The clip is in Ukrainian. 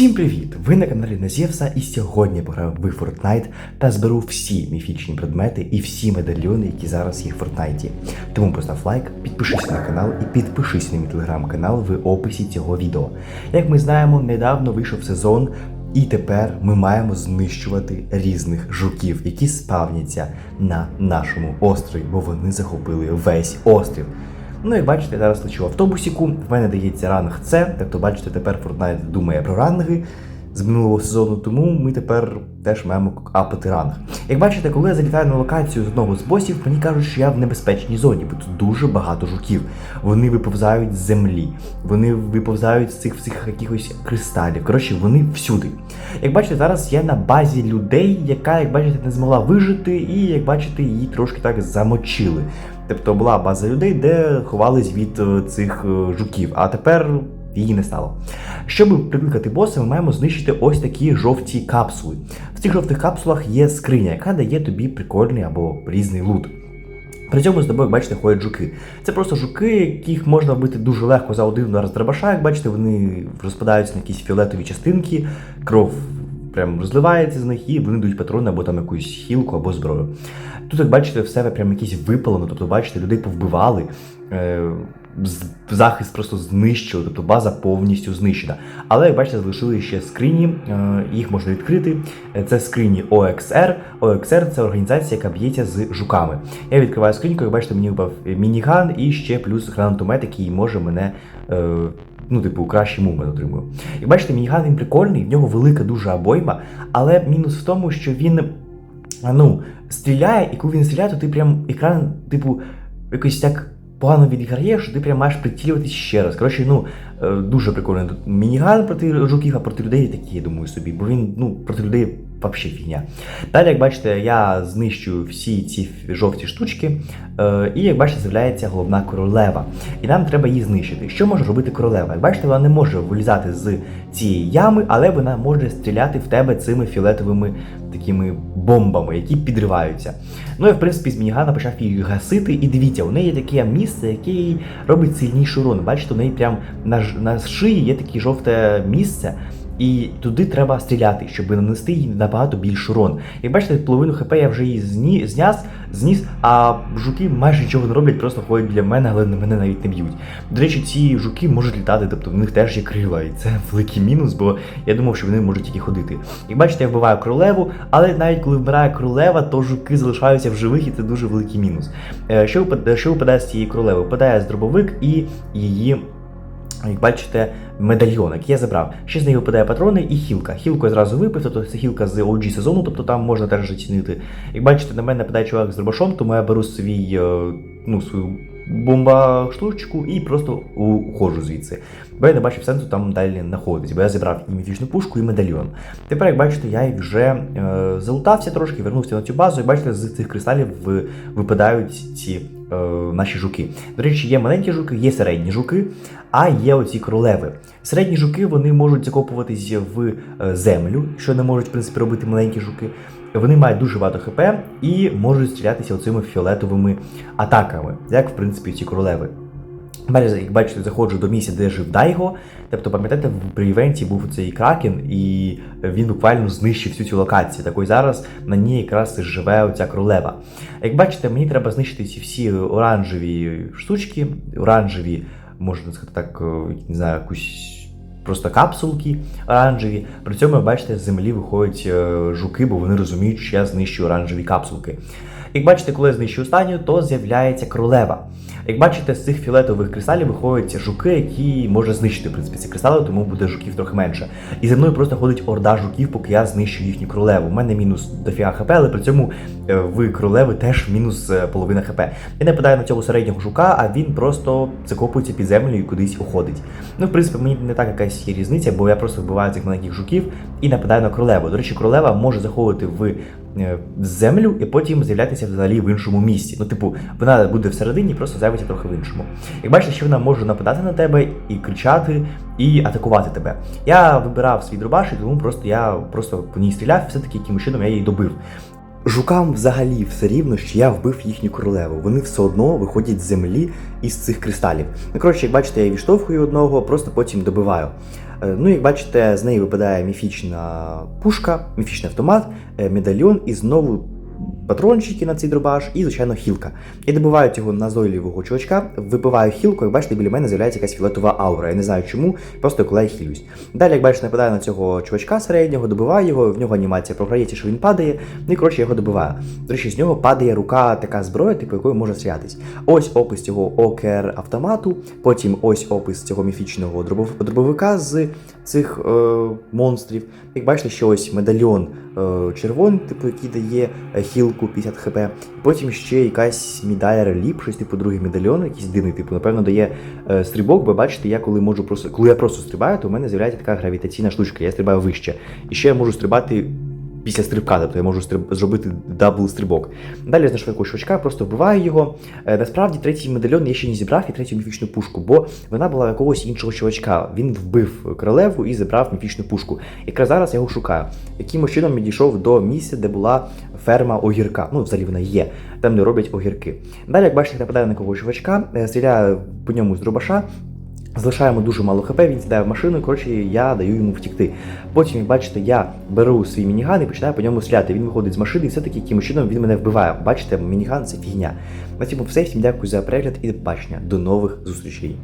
Всім привіт! Ви на каналі Назєвса і сьогодні пограю в Fortnite та зберу всі міфічні предмети і всі медальйони, які зараз є в Фортнайті. Тому постав лайк, підпишись на канал і підпишись на мій телеграм-канал в описі цього відео. Як ми знаємо, недавно вийшов сезон, і тепер ми маємо знищувати різних жуків, які спавняться на нашому острові, бо вони захопили весь острів. Ну, як бачите, я зараз лечу в автобусіку. В мене дається ранг С, тобто, бачите, тепер Fortnite думає про ранги з минулого сезону, тому ми тепер теж маємо апати ранг. Як бачите, коли я залітаю на локацію з одного з босів, мені кажуть, що я в небезпечній зоні, бо тут дуже багато жуків. Вони виповзають з землі, вони виповзають з цих всіх якихось кристалів. Коротше, вони всюди. Як бачите, зараз я на базі людей, яка, як бачите, не змогла вижити, і як бачите, її трошки так замочили. Тобто була база людей, де ховались від е, цих е, жуків, а тепер її не стало. Щоб прикликати боса, ми маємо знищити ось такі жовті капсули. В цих жовтих капсулах є скриня, яка дає тобі прикольний або різний лут. При цьому з тобою, як бачите, ходять жуки. Це просто жуки, яких можна вбити дуже легко за один удар з дробаша. Як бачите, вони розпадаються на якісь фіолетові частинки, кров прям розливається з них, і вони дають патрони або там якусь хілку, або зброю. Тут, як бачите, в себе прям якісь випалено, тобто, бачите, людей повбивали. Е- захист просто знищили, тобто база повністю знищена. Але, як бачите, залишили ще скрині, е, їх можна відкрити. Е, Це скрині OXR. OXR це організація, яка б'ється з жуками. Я відкриваю скриньку, як бачите, мені випав мініган і ще плюс гранатомет, який може мене. Ну, типу, кращий мумент отримую. І бачите, мініган він прикольний, в нього велика дуже обойма, але мінус в тому, що він ну, стріляє, і коли він стріляє, то ти прям екран, типу, якось так погано відіграєш, що ти прям маєш прицілюватись ще раз. Коротше, ну, дуже прикольний мініган проти жуків, а проти людей такі, я думаю собі, бо він, ну, проти людей взагалі фігня. Далі, як бачите, я знищую всі ці жовті штучки, е, і як бачите, з'являється головна королева. І нам треба її знищити. Що може робити королева? Як бачите, вона не може вилізати з цієї ями, але вона може стріляти в тебе цими фіолетовими такими бомбами, які підриваються. Ну і в принципі з мінігана почав її гасити. І дивіться, у неї є таке місце, яке робить сильніший урон. Бачите, у неї прям на, на шиї є таке жовте місце. І туди треба стріляти, щоб нанести їй набагато більш урон. Як бачите, половину хп я вже її зняс, зніс, а жуки майже нічого не роблять, просто ходять біля мене, але мене навіть не б'ють. До речі, ці жуки можуть літати, тобто в них теж є крила, і це великий мінус, бо я думав, що вони можуть тільки ходити. Як бачите, я вбиваю королеву, але навіть коли вбираю королева, то жуки залишаються в живих, і це дуже великий мінус. Е, Що випадає, що випадає з цієї королеви? Випадає з дробовик і її. Як бачите, медальйон, який я забрав. Ще з неї випадає патрони і хілка. Хілку я зразу випив, тобто це хілка з OG сезону, тобто там можна теж оцінити. Як бачите, на мене нападає чувак з дробашом, тому я беру свій, е, ну, свою бомба штучку і просто уходжу звідси. Бо я не бачив сенсу там далі знаходитись, бо я зібрав і міфічну пушку, і медальйон. Тепер, як бачите, я вже е, залутався трошки, вернувся на цю базу, і бачите, з цих кристалів ви- випадають ці е, наші жуки. До речі, є маленькі жуки, є середні жуки, а є оці королеви. Середні жуки вони можуть закопуватись в е, землю, що не можуть в принципі робити маленькі жуки. Вони мають дуже багато хп і можуть стрілятися оцими фіолетовими атаками, як в принципі ці королеви. Далі, як бачите, заходжу до місця, де жив Дайго. Тобто, пам'ятаєте, в- івенті був цей кракен, і він буквально знищив всю цю локацію. Так ось зараз на ній якраз і живе оця королева. Як бачите, мені треба знищити ці всі оранжеві штучки, оранжеві, можна сказати так, е, не знаю, якусь. Просто капсулки оранжеві. При цьому, бачите, з землі виходять е, жуки, бо вони розуміють, що я знищую оранжеві капсулки. Як бачите, коли я знищую останню, то з'являється королева. Як бачите, з цих фіолетових кристалів виходять жуки, які може знищити в принципі ці кристали, тому буде жуків трохи менше. І за мною просто ходить орда жуків, поки я знищую їхню королеву. У мене мінус дофіга хп, але при цьому е, в королеви теж мінус е, половина хп. Я нападаю на цього середнього жука, а він просто закопується під землю і кудись уходить. Ну, в принципі, мені не так якась є різниця, бо я просто вбиваю цих маленьких жуків і нападаю на королеву. До речі, королева може заходити в землю і потім з'являтися взагалі в іншому місці. Ну, типу, вона буде всередині, просто з'явиться трохи в іншому. Як бачите, що вона може нападати на тебе і кричати, і атакувати тебе. Я вибирав свій дробаш, і тому просто я просто по ній стріляв, все-таки якимось чином я її добив. Жукам взагалі все рівно, що я вбив їхню королеву. Вони все одно виходять з землі із цих кристалів. Ну, коротше, як бачите, я відштовхую одного, просто потім добиваю. Е, Ну, як бачите, з неї випадає міфічна пушка, міфічний автомат, е, медальйон і знову патрончики на цей дробаш і, звичайно, хілка. Я добиваю цього назойливого чувачка, випиваю хілку, як бачите, біля мене з'являється якась фіолетова аура. Я не знаю чому, просто коли я хілюсь. Далі, як бачите, нападаю на цього чувачка середнього, добиваю його, в нього анімація програється, що він падає, ну і коротше я його добиваю. До речі, з нього падає рука, така зброя, типу якою можна стрілятись. Ось опис цього ОКР автомату, потім ось опис цього міфічного дробовика з цих е, монстрів. Як бачите, що ось медальйон червоний, типу, який дає е, хілку 50 хп. Потім ще якась медаль реліп, щось типу другий медальйон, якийсь дивний, типу, напевно, дає е, стрибок, бо бачите, я коли можу просто, коли я просто стрибаю, то в мене з'являється така гравітаційна штучка, я стрибаю вище. І ще я можу стрибати. Після стрибка, тобто я можу стриб... зробити дабл стрибок. Далі я знайшов якогось чувачка, просто вбиваю його. Е, насправді третій медальйон я ще не зібрав і третю міфічну пушку, бо вона була якогось іншого чувачка. Він вбив королеву і забрав міфічну пушку. Якраз зараз я його шукаю. Якимось чином я дійшов до місця, де була ферма огірка. Ну, взагалі вона є, там де роблять огірки. Далі, як бачите, нападаю на якогось чувачка, е, стріляю по ньому з дробаша. Залишаємо дуже мало хп, він сідає в машину, коротше, я даю йому втікти. Потім, як бачите, я беру свій мініган і починаю по ньому стріляти. Він виходить з машини, і все-таки якимось чином він мене вбиває. Бачите, мініган це фігня. На цьому все. Всім дякую за перегляд і до побачення. До нових зустрічей.